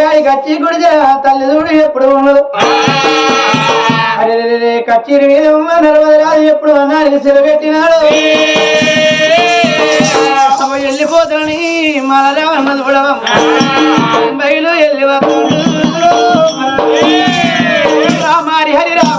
గుడిసెగాడి కచ్చి గుడిసె తల్లి చూడు ఎప్పుడు ఉండదు అరే రే రే కచ్చిరి మీద నర్మదరాజు ఎప్పుడు అన్నానికి సెలవెట్టినాడు వెళ్ళిపోతాని వెళ్ళిపోతానని కూడా బయలు వెళ్ళి రామారి హరిరా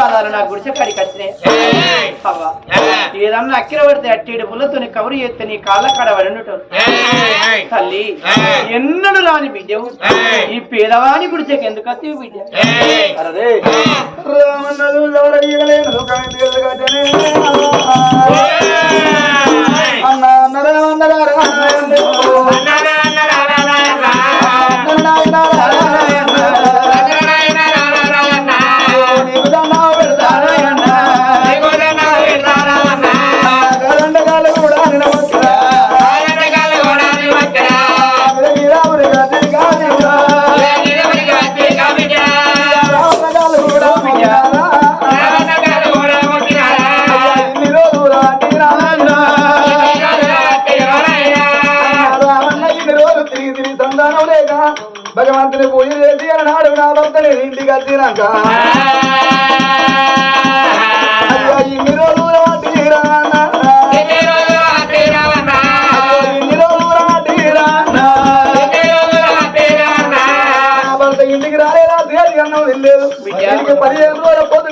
పాదాలు నా గుడిసె కాడికి వచ్చినాయి అవ్వ ఏదన్నా అక్కిర పడితే అట్టేడు పుల్లతో నీ కబురు చేస్తే నీ కాళ్ళ కాడ పడినట్టు తల్లి ఎన్నడు రాని బిడ్డవు ఈ పేదవాని గుడిచెకి ఎందుకు వస్తావు బిడ్డ అరే ఎవరయ్యలేను అన్న భగవంతుని పూజ చేసి అన్నాడు నా భక్తుని ఇంటికి వచ్చినాక ఇన్ని రోజులు ఇంటికి రాలేదా? తేలి అన్నం వెళ్ళలేదు ఇంటికి పదిహేను రోజుల పొద్దు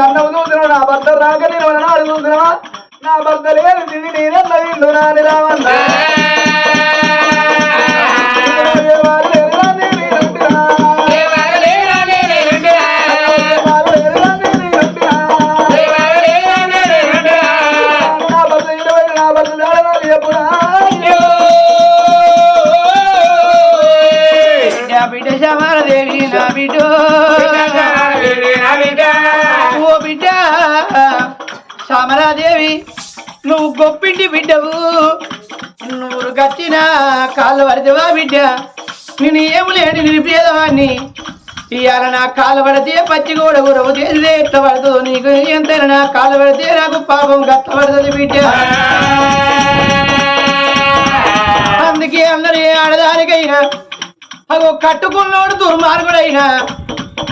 అన్నం చూసిన నా భర్త రాక నేను నాడు చూసినవా? నా భర్త లేదు తిరిగి నాని రావన్న గొప్పింటి బిడ్డవు. నూరు గచ్చిన కాళ్ళు పడితేవా బిడ్డ. నేను ఏమి లేని నిలిపేదవాన్ని ఇవాళ నా కాలు పడితే పచ్చి కూడా గురవు తెలిదే ఎట్లా పడుతుందో నీకు ఎంతైనా నా కాలు పడితే నాకు పాపం గట్ల పడుతుంది బిడ్డ. అందుకే అందరూ ఆడదానికైనా అగో కట్టుకున్నోడు దుర్మార్గుడైనా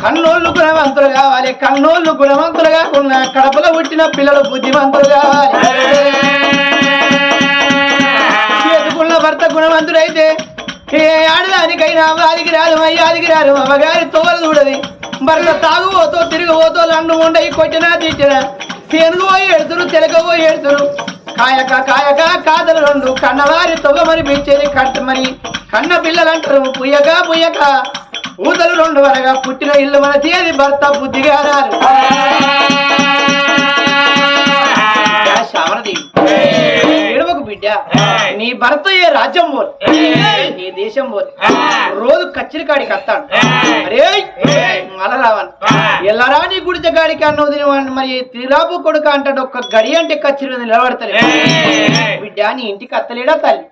కన్నోళ్ళు గుణవంతులు కావాలి కన్నోళ్ళు గుణవంతులు కాకుండా కడపలో పుట్టిన పిల్లలు బుద్ధిమంతులు కావాలి. ఉన్న భర్త గుణవంతుడైతే ఏ ఆడదానికైనా అవ్వాదికి రాదు అయ్యాదికి రాదు. అమ్మగారి తోలు చూడది భర్త తాగుపోతో తిరిగిపోతో లండు ఉండయి కొట్టినా తిట్టినా తేనుగు పోయి ఎడుతురు తెలక పోయి ఎడుతురు కాయక కాయక కాదలు రెండు. కన్నవారి తొవ్వమని పిచ్చేది కట్ట మరి. కన్న పిల్లలు అంటారు పుయ్యక పుయ్యక. ఊతలు రెండు వరగా పుట్టిన ఇల్లు మన తేది భర్త బుద్ధిగా రారు. బిడ్డ నీ భర్త ఏ రాజ్యం పోదు నీ దేశం పోదు రోజు కచ్చిరి కాడికి వస్తాడు అరే మల రావన్ ఎల్లరా నీ గుడిత గాడికి అన్నది మరి తిరాపు కొడుకు అంటాడు ఒక్క గడి అంటే కచ్చిరి నిలబడతలే బిడ్డ నీ ఇంటికి అత్తలేడా తల్లి?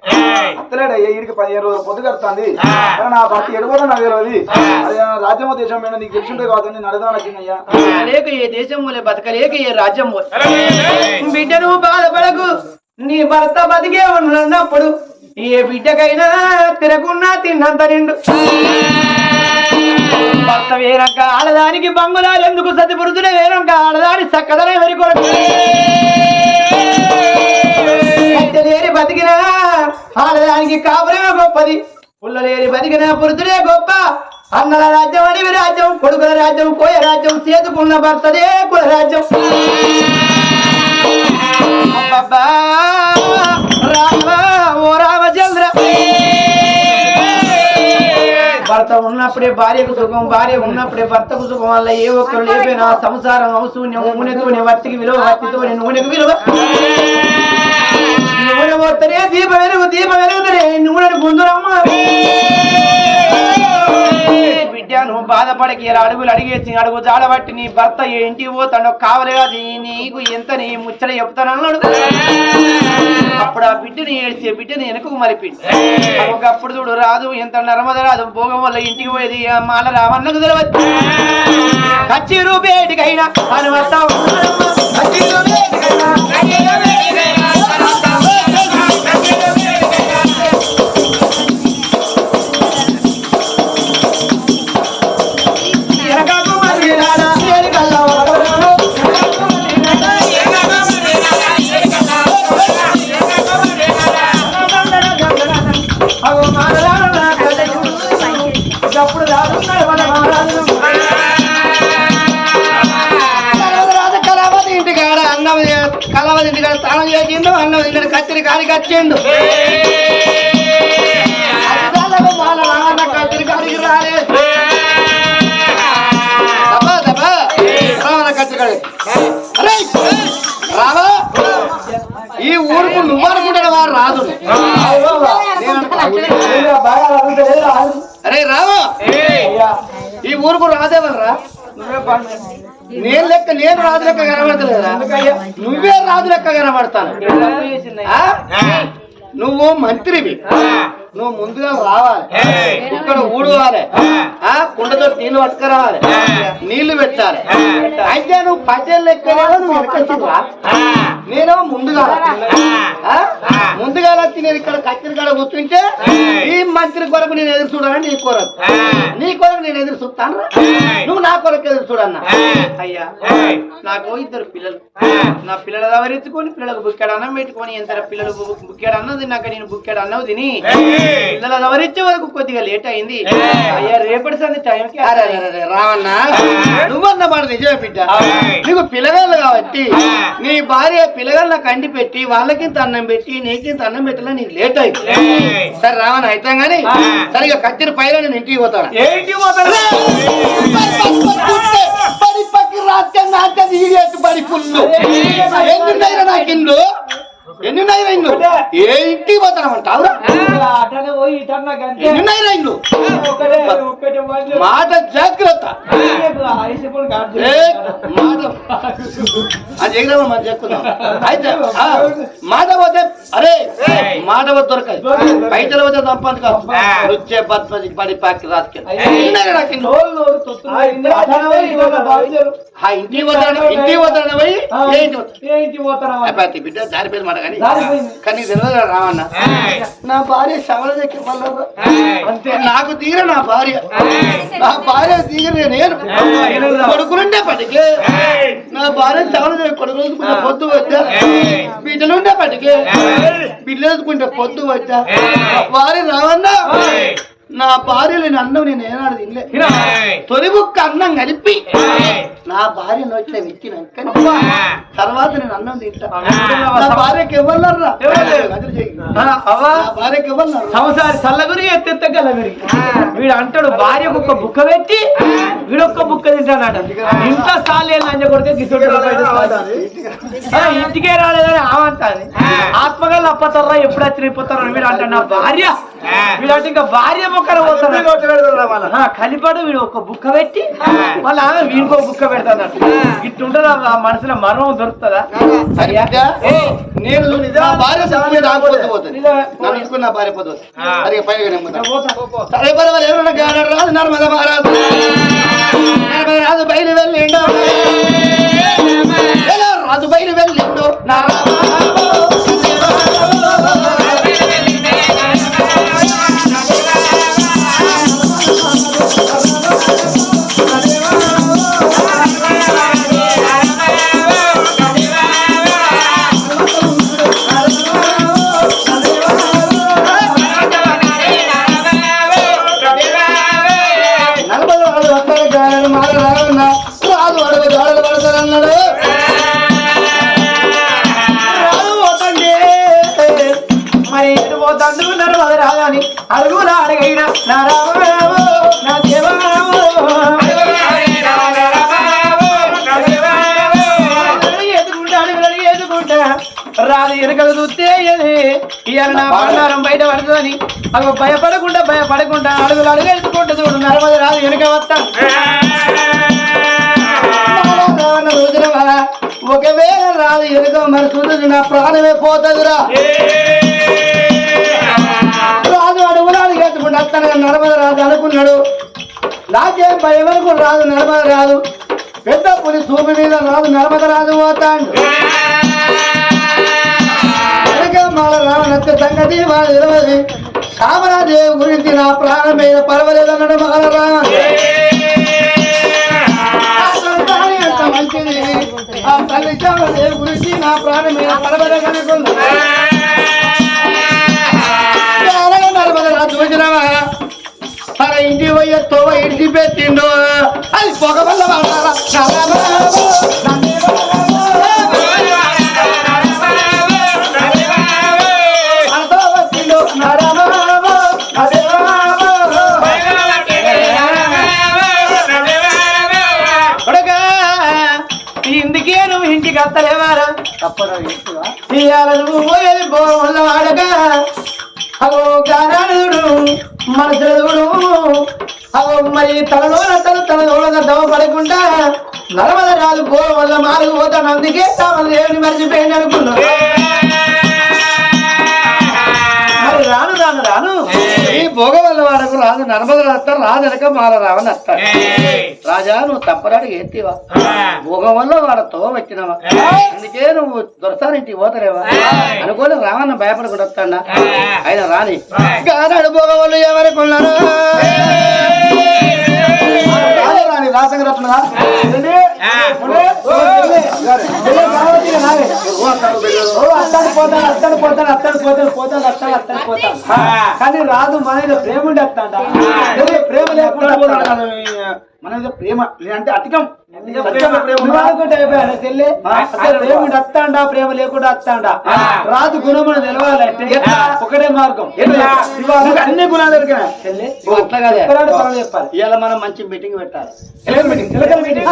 అత్తలేడు ఈడికి పదిహేను రోజులు పొద్దు కడుతుంది. నా భర్త ఎడుకోవడం నాకు తెలియదు అది రాజ్యమో దేశం మీద నీకు తెలిసిండే కాదు నేను అడగదాం లేక ఏ దేశం పోలే బతకలేక ఏ రాజ్యం పోలే. బిడ్డ నువ్వు బాధపడకు. నీ భర్త బతికే ఉన్నప్పుడు ఏ బిడ్డకైనా తిరగకున్నా తిన్నంత నిండు. భర్త వేరంక ఆడదానికి బంగులాలు ఎందుకు సతి పురుషులే వేరక ఆడదాని చక్కదనే వెరి కొరకు? లేని బతికినా ఆడదానికి కాపురమే గొప్పది. పుల్లలేని బతికిన పురుషులే గొప్ప. అన్నల రాజ్యం అడివి రాజ్యం కొడుకుల రాజ్యం కోయ రాజ్యం చేతుకున్న భర్తదే కుల రాజ్యం. అబ్బబ్బా, రామ ఓ రామచంద్ర. భర్త ఉన్నప్పుడే భార్యకు సుఖం భార్య ఉన్నప్పుడే భర్తకు సుఖం వల్ల ఏ ఒక్కరు లేపినా సంసారం అవసూన్యం నూనెతోనే వత్తికి విలువ వత్తితోనే నూనెకు విలువ. నూనె పోతనే దీప వెలుగు దీప వెలుగుతనే నూనెను గుందురమ్మ బిడ్డ నువ్వు బాధపడకి ఇలా అడుగులు అడిగేసి అడుగు జాడబట్టి నీ భర్త ఏంటి ఇంటికి పోతాడో కావాలి నీకు ఎంత నీ ముచ్చట చెప్తానన్నాడు అప్పుడు ఆ బిడ్డని ఏడ్చే బిడ్డని వెనకకు మరిపిండి ఒకప్పుడు చూడు రాదు ఎంత నర్మద రాదు భోగం వల్ల ఇంటికి పోయేది మాల రావన్నకు తెలియదు కచ్చి రూపేటికైనా అనువస్తాం కచ్చి కళావతి ఇంటికాడ స్నానం చేసిండు అన్నం ఇక్కడ కత్తిరి కాడికి వచ్చిండు కత్తిరి కాడికి. రాలేదు రావా? ఈ ఊరుకు నువ్వు అనుకుంటాడు వారు రాదు. అరే రావా? ఈ ఊరుకు రాదేవరా నేను లెక్క నేను రాజు లెక్క కనబడతలేదా నువ్వే రాజు లెక్క కనబడతాను? నువ్వు మంత్రివి. నువ్వు ముందుగా రావాలి. ఇక్కడ ఊడవాలి. ఆ. కుండతో నీళ్ళు పట్టుకురావాలి. నీళ్ళు పెట్టాలి. అయితే నువ్వు పద్యం లెక్క నువ్వు నేను ముందుగా ఆ? ముందుగా వచ్చి నేను ఇక్కడ కత్తిరి కాడ కూర్చుంటే ఈ మంత్రి కొరకు నేను ఎదురు చూడాలని నీ కొరకు. నీ కొరకు నేను ఎదురు చూస్తాను నువ్వు నా కొరకు ఎదురు చూడన్నా. అయ్యా నాకు ఇద్దరు పిల్లలు. నా పిల్లలు ఎవరెత్తుకొని పిల్లలకు బుక్కెడు అన్నం పెట్టుకొని ఎంత పిల్లలు బు- బుక్కెడు అన్నం తిన్నాక నేను బుక్కెడు అన్నం తిని పిల్లలు ఎవరిచ్చే వరకు కొద్దిగా లేట్ అయింది. అయ్యా రేపటి సంది టైంకి రావన్నా. నువ్వన్న మాట నిజమే బిడ్డ. నీకు పిల్లగాళ్ళు కాబట్టి నీ భార్య పిల్లగాళ్ళ కండి పెట్టి వాళ్ళకింత అన్నం పెట్టి నీకింత అన్నం పెట్టాలని నీకు లేట్ అయింది. సరే రావణ అయితే గానీ సరిగా కత్తిరి పైన నేను ఇంటికి పోతాను? ఏంటి ఎన్నున్నాయిరా నాకు ఇండ్లు? ఎన్నున్నాయిరా ఇండ్లు? ఏ ఇంటికి పోతానమంటావు ఎన్నున్నాయిరా ఇండ్లు? మాట జాగ్రత్త. మాట అది ఎగ్రామ మనం చెప్పుకుందాం అయితే ఆ, మాట పోతే అరే మాట దొరకదు. పైసలు పోతే సంపాదన కాదు. వచ్చే పద్మది పడి పాకి ఇంటికి పోతాను పోతాను పోయి బిడ్డ మాట కానీ. కానీ తెలియదు రావన్న. నా భార్య శవల దగ్గర అంతే. నాకు తీర నా భార్య. నా భార్య తీర నేను. కొడుకులుండే పటికే నా భార్య దగ్గర కొడుకు వేసుకుంటే పొద్దు వచ్చా బిడ్డలుండే పటికే. బిడ్డలు వేసుకుంటే పొద్దు వచ్చా భార్య రావన్నా? నా భార్యలు నేను అన్నం నేను ఏనాడు తినలే. తొలి ముక్క అన్నం కలిపి నా భార్య నోట్లో వెక్కినాక తర్వాత నేను అన్నం తింటా. నా భార్యకి నా భార్యకి ఇవ్వలరా సంసారి చల్లగురి వీడు అంటాడు భార్యకు ఒక బుక్క పెట్టి వీడు ఒక్క బుక్క తింటాడట. ఇంత సార్లు లంజ కొడితే ఇంటికే రాలేదని ఆమంటాది. ఆత్మగల్ అప్పతారా ఎప్పుడు వచ్చి నిప్పుతారా వీడు అంటాడు. నా భార్య. వీడు అంటే ఇంకా భార్య మొక్కన పోతాడు ఆ, కలిపాడు వీడు ఒక బుక్క పెట్టి వాళ్ళ ఆమె వీడికో బుక్క పెడతాడు ఇట్టుంటే ఆ మనసులో మర్మం దొరుకుతుందా? నేను రాజు బయలు వెళ్ళిండు. రాజు బయలు వెళ్ళిండు. నా ఇవాళ నా బంగారం బయట పడుతుందని అవి భయపడకుండా భయపడకుండా అడుగులు అడుగు ఎత్తుకుంటూ చూడు నరమది రాదు వెనక వస్తా. రోజునవా ఒకవేళ రాదు ఎనుక మరి చూడు నా ప్రాణమే పోతుందిరా. రాదు అడుగులు అడుగు ఎత్తుకుంటూ వస్తాను నరమది రాదు అనుకున్నాడు. నాకేం భయం అనుకుని రాదు నరమది రాదు పెద్ద పులి సూపు మీద రాదు నర్మద రాదు పోతాడు. మాల రావణత్వ సంగతి వాళ్ళు ఇరవది కామరాదేవి గురించి నా ప్రాణం మీద పర్వాలేదు అన్నాడు మాల రావణ ఎంత మంచిది ఆ తల్లి దేవి గురించి నా ప్రాణం మీద పర్వాలేదు అనుకుంది నర్మదా చూసినావా తన ఇంటి పోయే తోవ ఇంటి పెట్టిండు అది పొగ వల్ల పోతాను అందుకే తాము దేవుని మర్చిపోయింది అనుకున్నాను మరి రాను రాను రాను. ఈ భోగ వల్ల వాడకు రాదు నర్మద వస్తారు రాదు వెనక మాల రావని వస్తాడు రాజా నువ్వు తప్పరాడు ఎత్తివా భోగం వల్ల వాడతో వచ్చినవా? అందుకే నువ్వు దొరసానింటికి పోతలేవా? అనుకోని రావన్న భయపడకుండా వస్తాడా? ఆయన రాని. గానాడు భోగం వల్ల ఎవరికి ఉన్నారు రాసంగా రత్నగా అత్తడు పోతాడు అత్తడు పోతాడు అత్తడు పోతాడు పోతాడు అత్తడు అత్తడు పోతాడు. కానీ రాదు మన ప్రేమ ఉండి వస్తాడ ప్రేమ లేకుండా. మన మీద ప్రేమ లేదంటే అధికం. సత్యమైన ప్రేమ. లేకుండా వస్తాడా రాదు గుణం అని తెలవాలంటే? ఒకటే మార్గం. అన్ని గుణాలు చెప్పాలి? ఇవాళ మనం మంచి మీటింగ్ పెట్టాలి. ఎలకల మీటింగ్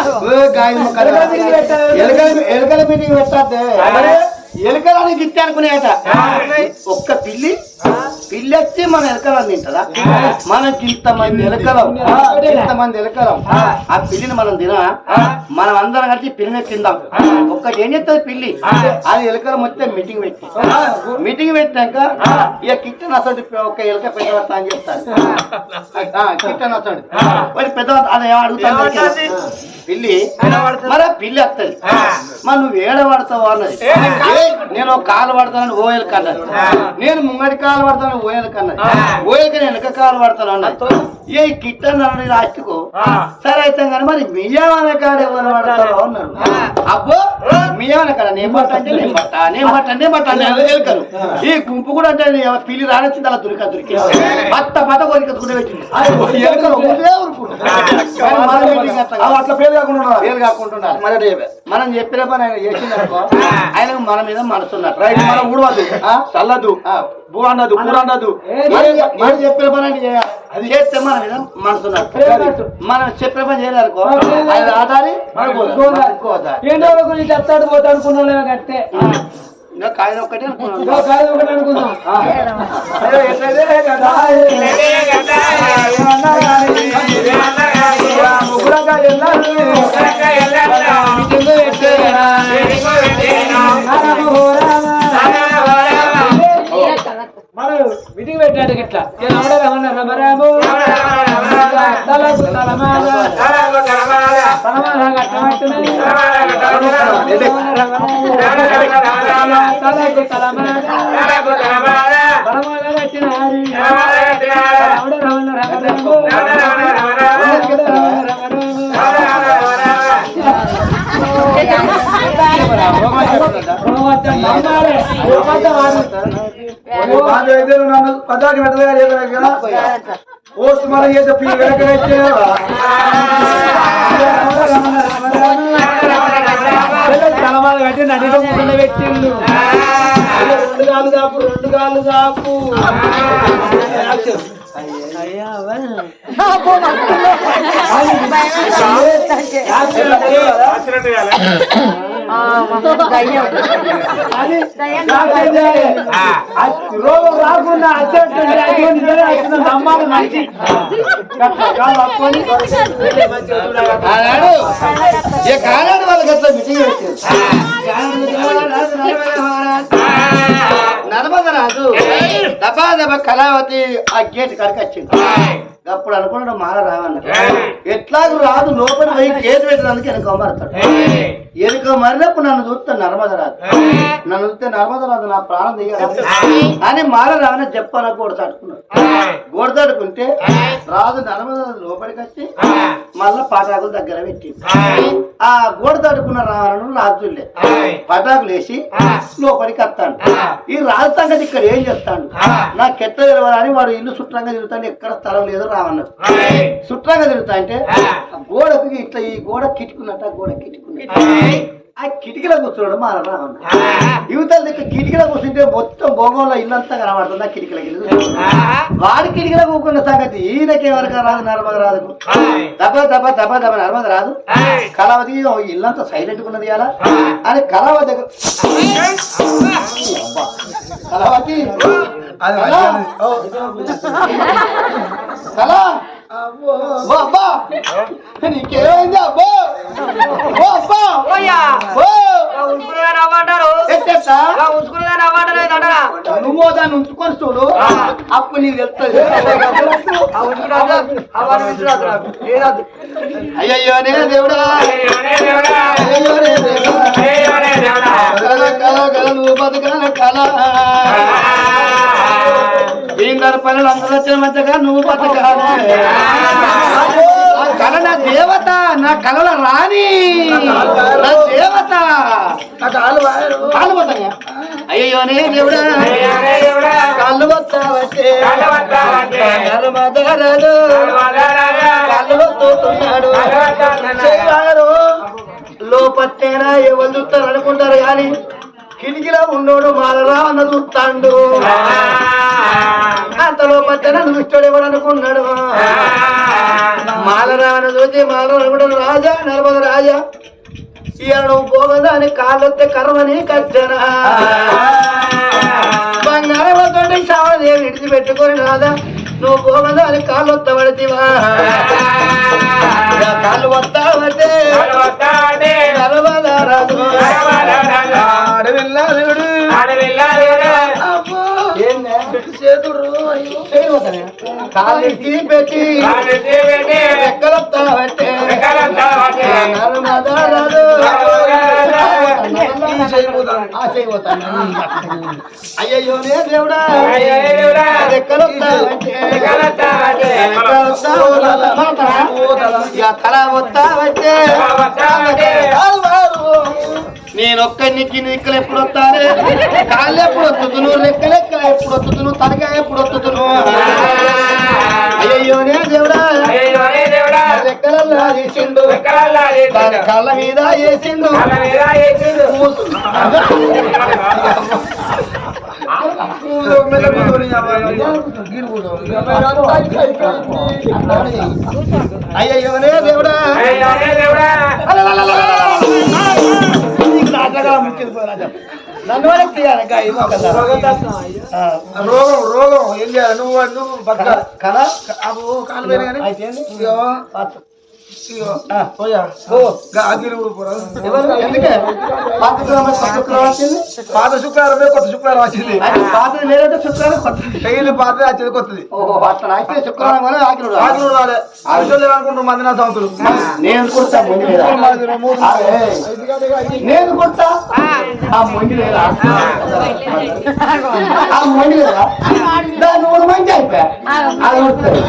పెట్టాలి. ఎలకలని గిత్తే అనుకునేట ఒక్క పిల్లి పిల్లి వచ్చి మన ఎలకలం తింటదా? మనకి ఇంతమంది ఎలకలం ఇంతమంది ఎలకలం ఆ పిల్లిని మనం తినా? మనం అందరం కలిసి పిల్లిని తిందాం. ఒక్కటి ఏం చెప్తుంది పిల్లి? అది ఎలకలం వస్తే మీటింగ్ పెట్టి. మీటింగ్ పెట్టాక ఇక కిట్టన్ అసలు ఒక ఎలక పెద్దవస్తా అని చెప్తాను కిట్టన్ అసలు. మరి పెద్ద అది అడుగుతాను పిల్లి మరి పిల్లి వస్తుంది మరి నువ్వు ఏడ పడతావు అన్నది. నేను ఒక కాలు పడతానని ఓయలు కన్నది నేను ముంగడి కాలు పడతాను ఓయలు కన్నది ఓయలకి నేను వెనక కాలు పడతాను అన్నది ఏ కిట్టన్ అన్నది లాస్ట్కు సరే అయితే కానీ మరి మియావన కాడ ఎవరు పడతారో అన్నాడు. అబ్బో మియావన కాడ నేను పట్ట అంటే నేను పట్ట నేను పట్ట నేను పట్ట అని ఎలుకలు. ఈ గుంపు కూడా అంటే పిల్లి రానొచ్చింది అలా దురిక దురికి. పట్ట పట్ట కోరిక దుక్కునే పెట్టింది అట్లా పేరు కాకుండా. పేరు కాకుండా. మరి మనం చెప్పిన పని ఆయన చేసిందనుకో ఆయనకు మన మీద మనసున్నట్టు రైట్. మనం ఊడవద్దు. చల్లదు. భూ అన్నదు కూర అన్నదు చెప్పిన పని చేయాలి. అది చేస్తే మన మీద మనసున్నట్టు మనం చెప్పిన పని చేయలేరుకో ఆయన ఆధారి ఏంటో గురించి చెప్తాడు పోతా అనుకున్నాం కట్టే ఇంకా కాయలు ఒక్కటే అనుకున్నాను. ఇదో కాదు. ఒకటి అనుకుందాం ఏ రమణ రమణ రమ రాము తలకు తలమాల తలమాల కట్టమట్టునని. తలకు తలమాల తలమాల కట్టినారి. రమణ రమణ రమ రాము. రమణ రమ అయితే నువ్వు నన్ను పదాకి పెట్టలేదా లేదా కదా? పోస్ట్ మనం చేసే పీ వెనక పెట్టేవా? తలమాల కట్టి నడిలో పెట్టిండు రెండు గాలు దాపు రెండు గాలు దాపు రోగం రాకుండా మంచి. ఏ కానాడు వాళ్ళకి అట్లా మీటింగ్ పెట్టారు నర్మద రాజు దబా దబా కళావతి ఆ గేట్ కాడికి వచ్చింది అప్పుడు అనుకున్నాడు మాల రావన్న ఎట్లాగూ రాదు లోపల పోయి గేట్ పెట్టడానికి వెనక మారుతాడు వెనుక మరినప్పుడు నన్ను చూస్తే నర్మద రాదు నన్ను చూస్తే నర్మద రాదు నా ప్రాణం దిగదు అని మాల రావని చెప్పాల గోడ తట్టుకున్నాడు గోడ తట్టుకుంటే రాజు నర్మద రాజు లోపలికి వచ్చి మళ్ళా పటాకులు దగ్గర పెట్టి ఆ గోడ తడుకున్న రావణను రాజులే పటాకులు వేసి లోపలికి వస్తాడు. ఈ రాజు సంగతి ఇక్కడ ఏం చేస్తాడు నాకు ఎట్లా తెలవాలని వాడు ఇల్లు చుట్టంగా తిరుగుతాడు ఎక్కడ స్థలం లేదు రావన్నాడు చుట్టంగా తిరుగుతా అంటే ఆ. గోడకు ఇట్లా ఈ గోడ కిటుకున్నట్టు ఆ గోడ కిటుకున్నట్టు ఆ కిటికీలో కూర్చున్నాడు మా రావణ యువతల దగ్గర కిటికీలో కూర్చుంటే మొత్తం భోగంలో ఇల్లంతా కనబడుతుంది ఆ కిటికీలకి వాడి కిటికీలో కూకున్న సంగతి ఈయనకి ఎవరికి రాదు నర్మద రాదు. దెబ్బ దెబ్బ దెబ్బ దెబ్బ నర్మద రాదు. కళావతి ఇల్లంతా సైలెంట్ ఉన్నది అలా అని కళావతి దగ్గర. కళావతి. కళా ఓ అబ్బా నీకేమైంది అబ్బో ఓ అబ్బా ఓ ఎట్టెట్టా? నువ్వు దాన్ని ఉంచుకొని చూడు. అప్పుడు నీకు తెలుస్తుంది. అయ్యయ్యో నే దేవుడా. దీని పనులు అందరూ వచ్చిన మధ్యగా నువ్వు బతకాలి. నా కళ నా దేవత నా కళల రాణి. నా దేవత. కాలు పోతాయా అయ్యో నే దేవుడా. కాళ్ళు వస్తావట్టే నర్మదరదు కాళ్ళు వస్తున్నాడు లోపత్తేనా ఎవరు చూస్తారు అనుకుంటారు కానీ కిటికీలో ఉన్నోడు మాలరా అన్న చూస్తాడు అంతలో లోపత్తేనా దుష్టుడు ఎవడు అనుకున్నాడు మాలరా అన్న చూసి మాలరా అనుకుంటాడు రాజా? నర్మద రాజా? ఇవాళ పోగదా అని కాళ్ళొత్తే కర్మని కచ్చనా బంగారం వద్దంటే శ్రావణదేవి విడిచిపెట్టుకొని రాదా? నువ్వు పోగదా అని కాళ్ళు వత్తబడితివా కాళ్ళు వస్తావంటే నర్మదారాజు కాళ్ళు పెట్టి ఎక్కడొస్తావంటే నర్మదారాజు అయ్యయ్యో నే దేవుడా. తల వస్తావంటే నేను ఒక్కడిని నిక్కలు ఎప్పుడు వస్తానే? కాళ్ళు ఎప్పుడు వస్తుతును రెక్కలు ఎక్కలు ఎప్పుడు వస్తుతును తలకాయ ఎప్పుడు వస్తుతును అయ్యయ్యో నే దేవుడా. దాని కళ్ళ మీద వేసిండు మూసు. అయ్యయ్యో నే దేవుడా. నన్ను రోగం రోగం ఏం చేయాలి? నువ్వు నువ్వు కదా అబ్బో కాలు పోయినా కానీ. అయితే పాత శుక్రవారం కొత్త శుక్రవారం వచ్చింది. పాత లేదంటే శుక్రవారం కొత్త పాత వచ్చేది కొత్తది. శుక్రవారం ఆకులు రాలే. ఆకులు అనుకుంటున్నాం మంది నా సంవత్సరం. నేను కుడతా నేను కుడతా? ఆ. మొండి లేదా ఆ. మొండి లేదా దాన్ని మూడు మంది అయిపోయా? అది కుడతాడు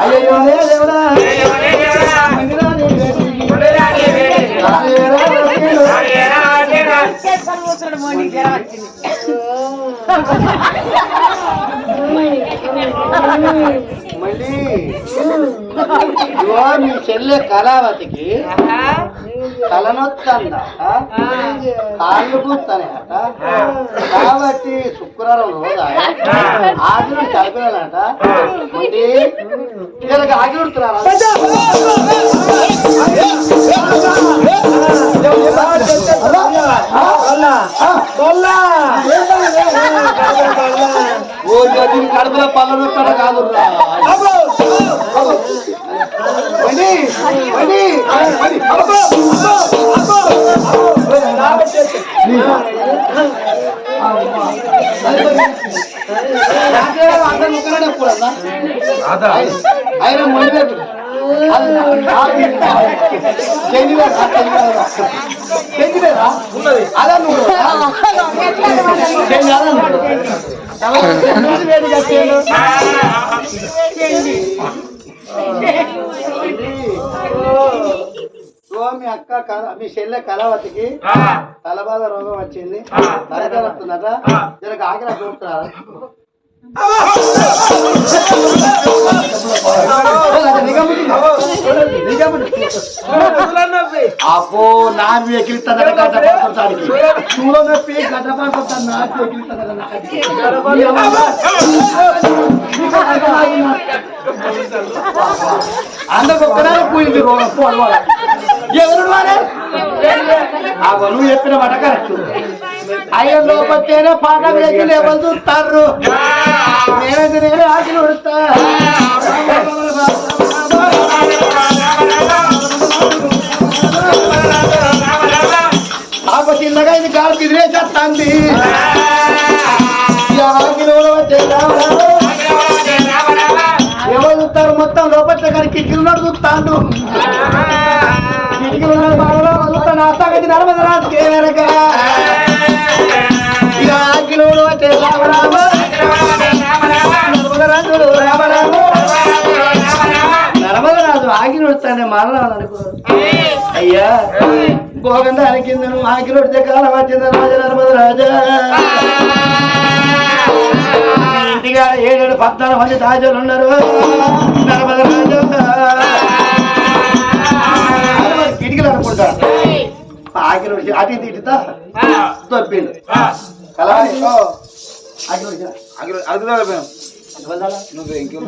అయ్యో మళ్ళీ చెల్లె కళావతికి తలనొత్తందట కాళ్ళు కాబట్టి శుక్రవారం రోజు ఆగిలు కలిపినాలట అంటే ఉడుతున్నారా ఓ దీని కడుపులో పళ్ళ నొక్కడ కాదు ఆయన మొండి అలా నువ్వు. ఓ మీ అక్క కల- మీ చెల్లె కళావతికి తలబాధ రోగం వచ్చింది. తలకాయ వస్తుందట. జరకు ఆగిన చూపుతారా అబ్బో నా ఎగిలిస్తానట గడ్డ పడుతుంటానికి చూడో నొప్పి గడ్డ పడుతుంటాను నాకు అందరికి ఒక్కదాని పోయింది రోగం పోవాలి ఎవరు వారే ఆ నువ్వు చెప్పిన మాట కరెక్ట్ అయ్యో లోపత్తేనే పాట వేసి ఎవరు చూస్తారు నేనైతే నేనే ఆకలి ఉడుతా. ఆకు చిన్నగా ఇది గాలి తిరిగేసేస్తాంది ఈ ఆకిలి ఉడవచ్చే రావరావు. ఎవరు చూస్తారు? మొత్తం లోపల కానీ కిటికీలు ఉన్నాడు చూస్తాను కిటికీలు ఉన్నాడు బాగా నడమది రాజుకే వెనక. మరణం అనుకోరు అయ్యా భోగంగా కింద నువ్వు ఆకిలు వడితే కాలం వచ్చింది రాజు ఇంటిగా ఏడేడు పద్నాలుగు మంది తాజాలు ఉన్నారు. నర్మదరాజు కిటికీలు అనుకుంటా. ఆకిలు అటు తప్పిండు. ఆకిలు వెళ్ళాలా? నువ్వు ఇంకేం.